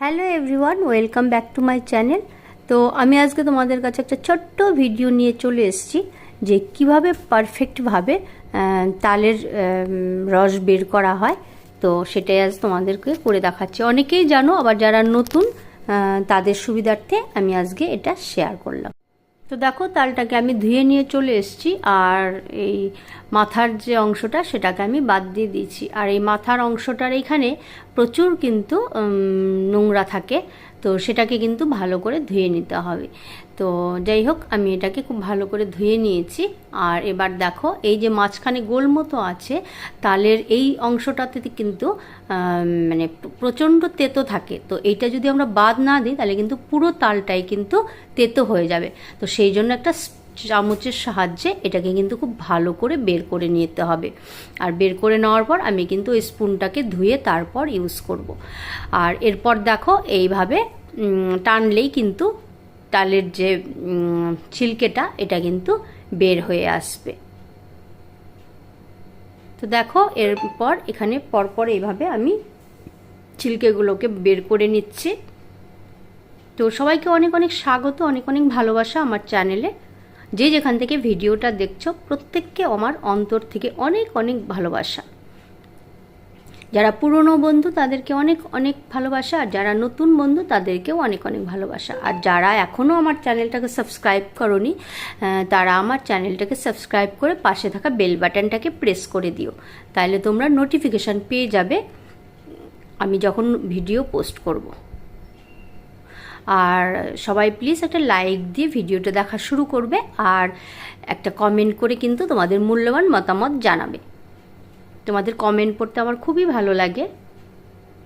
Hello everyone, welcome back to my channel. তো আমি আজকে তোমাদের কাছে একটা ছোট্ট ভিডিও নিয়ে চলে এসেছি যে কীভাবে পারফেক্টভাবে তালের রস বের করা হয়। তো সেটাই আজ তোমাদেরকে করে দেখাচ্ছি। অনেকেই জানো, আবার যারা নতুন তাদের সুবিধার্থে আমি আজকে এটা শেয়ার করলাম। তো দেখো, তালটাকে আমি ধুয়ে নিয়ে চলে এসেছি, আর এই মাথার যে অংশটা সেটাকে আমি বাদ দিয়ে দিয়েছি। আর এই মাথার অংশটার এখানে প্রচুর কিন্তু নোংরা থাকে, তো সেটাকে কিন্তু ভালো করে ধুয়ে নিতে হবে। তো যাই হোক, আমি এটাকে খুব ভালো করে ধুয়ে নিয়েছি। আর এবার দেখো, এই যে মাঝখানে গোল মতো আছে, তালের এই অংশটাতে কিন্তু মানে প্রচণ্ড তেতো থাকে। তো এইটা যদি আমরা বাদ না দিই, তাহলে কিন্তু পুরো তালটাই কিন্তু তেতো হয়ে যাবে। তো সেই জন্য একটা চামচের সাহায্যে এটাকে কিন্তু খুব ভালো করে বের করে নিতে হবে। আর বের করে নেওয়ার পর আমি কিন্তু স্পুনটাকে ধুয়ে তারপর ইউজ করব। আর এরপর দেখো, এইভাবে টানলেই কিন্তু তালের যে ছিলকেটা, এটা কিন্তু বের হয়ে আসবে। তো দেখো, এরপর এখানে পরপর এইভাবে আমি ছিলকেগুলোকে বের করে নিচ্ছি। তো সবাইকে অনেক অনেক স্বাগত, অনেক অনেক ভালোবাসা আমার চ্যানেলে। যে যেখান থেকে ভিডিওটা দেখছ, প্রত্যেককে আমার অন্তর থেকে অনেক অনেক ভালোবাসা। যারা পুরনো বন্ধু, তাদেরকে অনেক অনেক ভালোবাসা, আর যারা নতুন বন্ধু, তাদেরকেও অনেক অনেক ভালোবাসা। আর যারা এখনও আমার চ্যানেলটাকে সাবস্ক্রাইব করনি তারা আমার চ্যানেলটাকে সাবস্ক্রাইব করে পাশে থাকা বেল বাটনটাকে প্রেস করে দিও। তাহলে তোমরা নোটিফিকেশান পেয়ে যাবে, আমি যখন ভিডিও পোস্ট করব। আর সবাই প্লিজ একটা লাইক দিয়ে ভিডিওটা দেখা শুরু করবে, আর একটা কমেন্ট করে কিন্তু তোমাদের মূল্যবান মতামত জানাবে। তোমাদের কমেন্ট পড়তে আমার খুবই ভালো লাগে।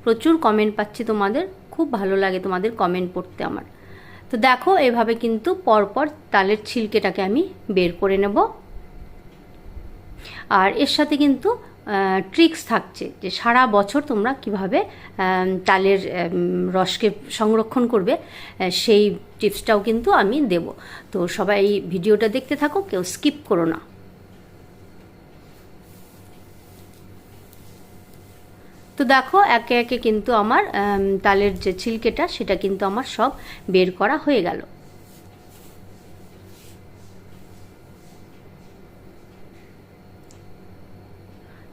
প্রচুর কমেন্ট পাচ্ছি তোমাদের, খুব ভালো লাগে তোমাদের কমেন্ট পড়তে আমার। তো দেখো, এভাবে কিন্তু পরপর তালের ছিলকেটাকে আমি বের করে নেব। আর এর সাথে কিন্তু ট্রিক্স থাকছে যে সারা বছর তোমরা কীভাবে তালের রসকে সংরক্ষণ করবে সেই টিপসটাও কিন্তু আমি দেব। তো সবাই ভিডিওটা দেখতে থাকো, কেউ স্কিপ করো না। তো দেখো, একে একে কিন্তু আমার তালের যে ছিলকেটা, সেটা কিন্তু আমার সব বের করা হয়ে গেল।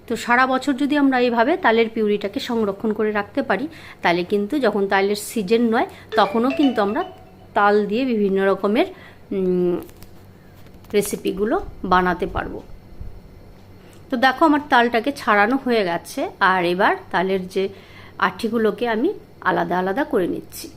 তো সারা বছর যদি আমরা এইভাবে তালের পিউরিটাকে সংরক্ষণ করে রাখতে পারি, তাহলে কিন্তু যখন তালের সিজন নয়, তখনও কিন্তু আমরা তাল দিয়ে বিভিন্ন রকমের রেসিপিগুলো বানাতে পারব। তো দেখো আমার তালটাকে ছাড়ানো হয়ে গেছে, আর এবার তালের যে আঠিগুলোকে আমি আলাদা আলাদা করে নিচ্ছি।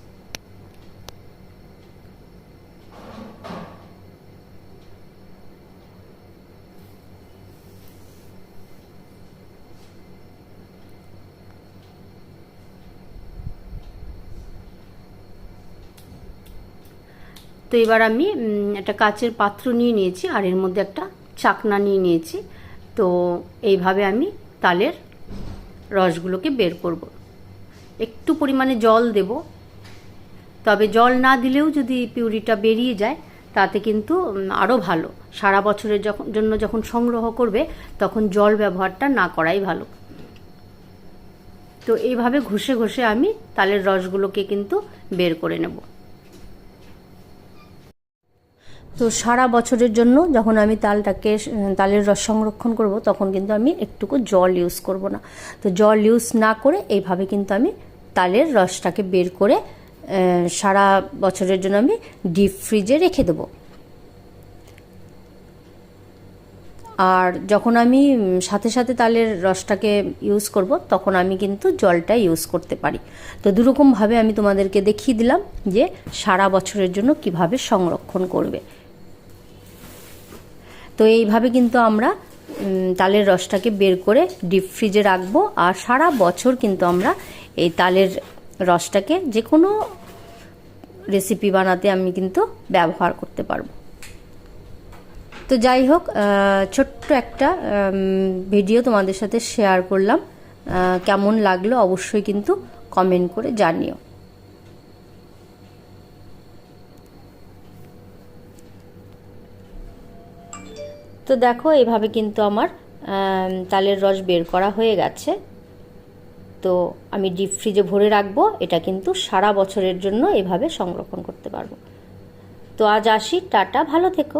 তো এবার আমি একটা কাচের পাত্র নিয়ে নিয়েছি, আর এর মধ্যে একটা চাকনা নিয়ে নিয়েছি। তো এইভাবে আমি তালের রসগুলোকে বের করব। একটু পরিমাণে জল দেব। তবে জল না দিলেও যদি পিউরিটা বেরিয়ে যায়, তাতে কিন্তু আরও ভালো। সারা বছরের যখন, জন্য যখন সংগ্রহ করবে, তখন জল ব্যবহারটা না করাই ভালো। তো এইভাবে ঘষে ঘষে আমি তালের রসগুলোকে কিন্তু বের করে নেব। তো সারা বছরের জন্য যখন আমি তালটাকে তালের রস সংরক্ষণ করব, তখন কিন্তু আমি একটুকু জল ইউজ করব না। তো জল ইউজ না করে এইভাবে কিন্তু আমি তালের রসটাকে বের করে সারা বছরের জন্য আমি ডিপ ফ্রিজে রেখে দেবো। আর যখন আমি সাথে সাথে তালের রসটাকে ইউজ করব, তখন আমি কিন্তু জলটা ইউজ করতে পারি। তো দুরকমভাবে আমি তোমাদেরকে দেখিয়ে দিলাম যে সারা বছরের জন্য কীভাবে সংরক্ষণ করবে। তো এইভাবে কিন্তু আমরা তালের রসটাকে বের করে ডিপ ফ্রিজে রাখব আর সারা বছর কিন্তু আমরা এই তালের রসটাকে যে কোনো রেসিপি বানাতে আমি কিন্তু ব্যবহার করতে পারব। তো যাই হোক ছোট্ট একটা ভিডিও তোমাদের সাথে শেয়ার করলাম। কেমন লাগল অবশ্যই কিন্তু কমেন্ট করে জানিও। তো দেখো, এভাবে কিন্তু আমার তালের রস বের করা হয়ে গেছে। তো আমি ডিপ ফ্রিজে ভরে রাখব, এটা কিন্তু সারা বছরের জন্য এভাবে সংরক্ষণ করতে পারব। তো আজ আসি, টাটা, ভালো থেকো।